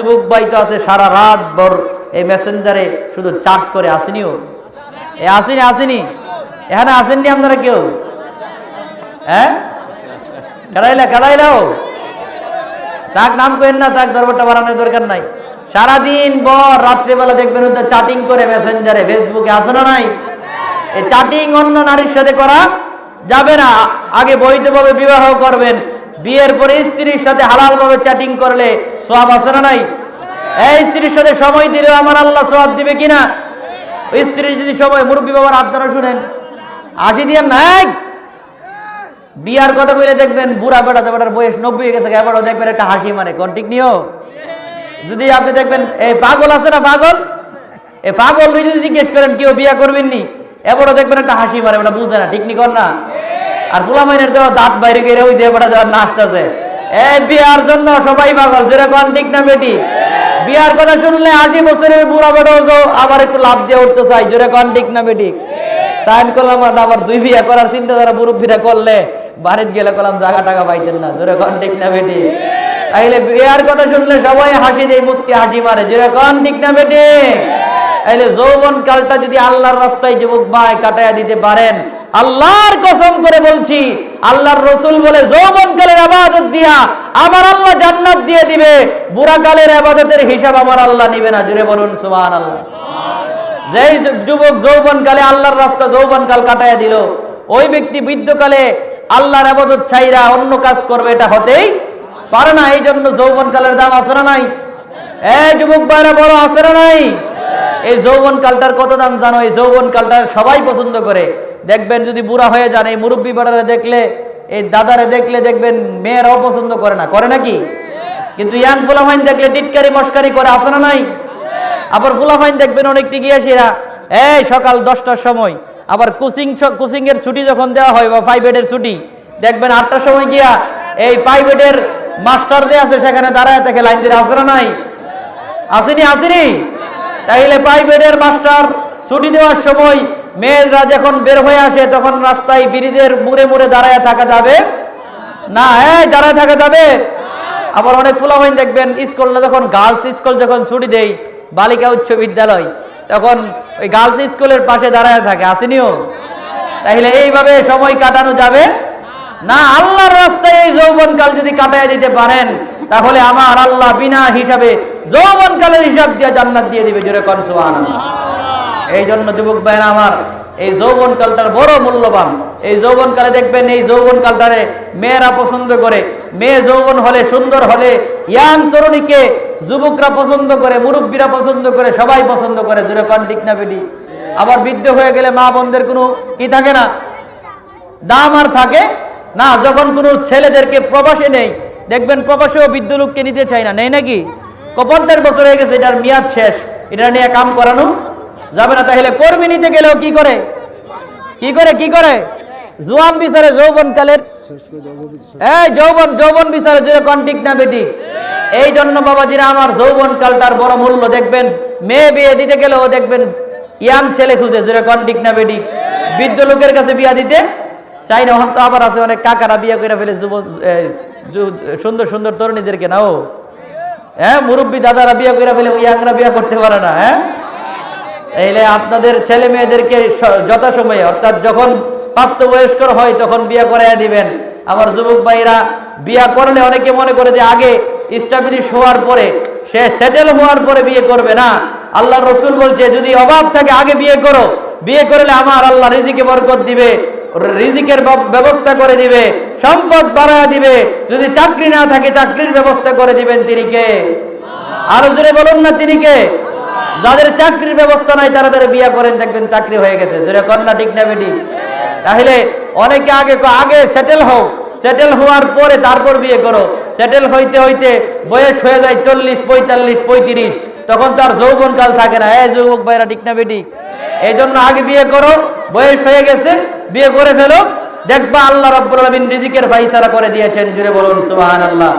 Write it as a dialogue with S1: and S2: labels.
S1: যুবক ভাই তো আছে, সারা রাত ভর এই মেসেঞ্জারে শুধু চাট করে আসেনিও এ আসেনি আসেনি? এখানে আসেননি আপনারা কেউ? হ্যাঁ? তাক নাম না, তাক দরবারটা বাড়ানোর দরকার নাই। সারাদিন বর রাত্রিবেলা দেখবেন ওদের চাটিং করে মেসেঞ্জারে ফেসবুকে আসে না নাই? এই চাটিং অন্য নারীর সাথে করা যাবে না। আগে বৈধভাবে বিবাহ করবেন, বিয়ের পরে স্ত্রীর সাথে হালালভাবে চ্যাটিং করলে সব আছে না নাই? এই স্ত্রীর সাথে সময় দিলেও আমার আল্লাহ সব দিবে কিনা? স্ত্রীর যদি সময়, মুরব্বী বাবার আপনারা শুনেন। আসি দিয়ে নাই? বিয়ার কথা কইলে দেখবেন বুড়া বেড়াতে বেটার বয়স নব্বই হয়ে গেছে, এবারও দেখবেন একটা হাসি মারে কোন ঠিক নিও যদি আপনি দেখবেন, এই পাগল আছে না পাগল? এই পাগল যদি জিজ্ঞেস করেন, কেউ বিয়া করবেন নি? এবারও দেখবেন একটা হাসি মারে, ওটা বুঝে না। ঠিক নি কর না? আর ফুলামাইনের দেওয়া দাঁত বাইরে গেলে ওই দিয়ে বেড়া দেওয়ার নাচতেছে। এই বিয়ার জন্য সবাই পাগল, যেরকম ঠিক না বেটি? বিয়ার কথা শুনলে আশি বছরের বুড়া বেটাও আবার একটু লাভ দিয়ে উঠতে চাই জোরে কন ঠিক না বেটি? সাইন করলাম আবার দুই বিয়া করার চিন্তা ধারা মুরব্বীরা করলে, বাড়িতে গেলে করলাম জায়গা টাকা পাইতেন না জোরে কন ঠিক না বেটি? তাইলে বিয়ার কথা শুনলে সবাই হাসি দেয় মুসকি হাসি মারে জোরে কন ঠিক না বেটি? তাইলে যৌবন কালটা যদি আল্লাহর রাস্তায় যুবক ভাই কাটাইয়া দিতে পারেন, আল্লাহর কসম করে বলছি আল্লাহর রসুল বলে যৌবন কালের আবাদত দিয়া আমার আল্লাহ জান্নাত দিয়ে দিবে। বুড়া কালের আবাদতের হিসাব আমার আল্লাহ নিবে না। জুড়ে বলুন সুবহান আল্লাহ যেই যুবক যৌবন কালে আল্লাহর রাস্তা যৌবন কাল কাটাইয়া দিল, ওই ব্যক্তি বৃদ্ধকালে আল্লাহর আবাদত ছাইরা অন্য কাজ করবে, এটা হতেই পারে না। এই জন্য যৌবন কালের দাম না নাই? এ যুবক ভাইরা, বড় না নাই? এই যৌবন কালটার কত দাম জানো? এই যৌবন কালটার সবাই পছন্দ করে। দেখবেন যদি বুড়া হয়ে যান, এই মুরব্বী বেড়ারে দেখলে, এই দাদারে দেখলে দেখবেন মেয়েরাও পছন্দ করে না। করে নাকি? কিন্তু ইয়াং ফুলাফাইন দেখলে টিটকারি মস্কারি করে আসে না নাই? আবার ফুলাফাইন দেখবেন অনেক টিকিয়াসিরা এই সকাল দশটার সময়। আবার কোচিং কোচিং এর ছুটি যখন দেওয়া হয় বা প্রাইভেটের ছুটি, দেখবেন আটটার সময় গিয়া এই প্রাইভেটের মাস্টার যে আছে, সেখানে দাঁড়ায় থেকে, লাইন দিয়ে আসে না নাই? আসেনি আসেনি? তাইলে প্রাইভেটের মাস্টার ছুটি দেওয়ার সময় মেয়েরা যখন বের হয়ে আসে, তখন রাস্তায় ব্রিজের মুড়ে মুড়ে দাঁড়ায় থাকা যাবে? না, এই দাঁড়ায় থাকা যাবে? আবার অনেক ফুলাবাইন দেখবেন, স্কুলে যখন গার্লস স্কুল যখন ছুটি দেয়, বালিকা উচ্চ বিদ্যালয়, তখন ওই গার্লস স্কুলের পাশে দাঁড়ায় থাকে। আসেনিও তাইলে এইভাবে সময় কাটানো যাবে? না, আল্লাহর রাস্তায় এই যৌবনকাল যদি কাটায় দিতে পারেন, তাহলে আমার আল্লাহ বিনা হিসাবে যৌবনকালের হিসাব দিয়ে জান্নাত দিয়ে দিবে। জোরে কনসুয়ান এই জন্য যুবক ভাইয়েরা আমার, এই যৌবনকালটার বড় মূল্যবান। এই যৌবনকালে দেখবেন, এই যৌবনকালটারে মেয়েরা পছন্দ করে। মেয়ে যৌবন হলে, সুন্দর হলে, ইয়াং তরুণীকে যুবকরা পছন্দ করে, মুরব্বীরা পছন্দ করে, সবাই পছন্দ করে। জোরে কন ঠিক না বেটি? আবার বৃদ্ধ হয়ে গেলে মা বোনদের কোনো কি থাকে না? দাম আর থাকে না। যখন কোনো ছেলেদেরকে প্রবাসে নেই, দেখবেন প্রবাসেও বৃদ্ধ লোককে নিতে চায় না। নেই নাকি? পঞ্চাশ বছর হয়ে গেছে, এটার মেয়াদ শেষ। এটা নিয়ে কাম করানো যাবে না তাহলে কর্মী নিতে গেলেও কি করে? কি করে কি করে? জোয়ান বিচারে যৌবন কালের এই যৌবন যৌবন বিচারে জুড়ে কন্টিক না বেটি এই জন্য বাবাজিরা আমার যৌবন কালটার বড় মূল্য দেখবেন। মেয়ে বিয়ে দিতে গেলেও দেখবেন ইয়াং ছেলে খুঁজে জুড়ে কন্টিক না বেটি বৃদ্ধ লোকের কাছে বিয়া দিতে চাই না তো আবার আছে অনেক কাকারা বিয়ে করে ফেলে যুব সুন্দর সুন্দর তরুণীদেরকে নাও হ্যাঁ মুরব্বী দাদারা বিয়ে করে ফেলে, ইয়াংরা বিয়ে করতে পারে না হ্যাঁ? তাইলে আপনাদের ছেলে মেয়েদেরকে যথাসময়ে, অর্থাৎ যখন প্রাপ্তবয়স্ক হয় তখন বিয়ে করাইয়া দিবেন। আমার যুবক ভাইরা, বিয়ে করলে অনেকে মনে করে যে আগে স্টাবলিশ হওয়ার পরে, সে সেটেল হওয়ার পরে বিয়ে করবে না। আল্লাহ রসুল বলছে, যদি অভাব থাকে, আগে বিয়ে করো। বিয়ে করলে আমার আল্লাহ রিজিকে বরকত দিবে, রিজিকের ব্যবস্থা করে দিবে, সম্পদ বাড়ায় দিবে। যদি চাকরি না থাকে, চাকরির ব্যবস্থা করে দিবেন তিনি কে? আরও জোরে বলুন না তিনি কে? যাদের চাকরির ব্যবস্থা নাই, তারা তারা বিয়ে করেন, দেখবেন চাকরি হয়ে গেছে। জোরে কন্যা ঠিক না, বেটি? তাহলে অনেকে আগে আগে সেটেল হোক সেটেল হওয়ার পরে তারপর বিয়ে করো। সেটেল হইতে হইতে বয়স হয়ে যায় চল্লিশ, পঁয়তাল্লিশ, পঁয়ত্রিশ। তখন তো আর যৌবন কাল থাকে না। এই যুবক ভাইরা, ঠিক না, বেটি? এই জন্য আগে বিয়ে করো, বয়স হয়ে গেছে, বিয়ে করে ফেলো। দেখবা আল্লাহ রব্বুল আলমিন রিজিকের ফাইসারা করে দিয়েছেন। জুড়ে বলুন সুবাহান আল্লাহ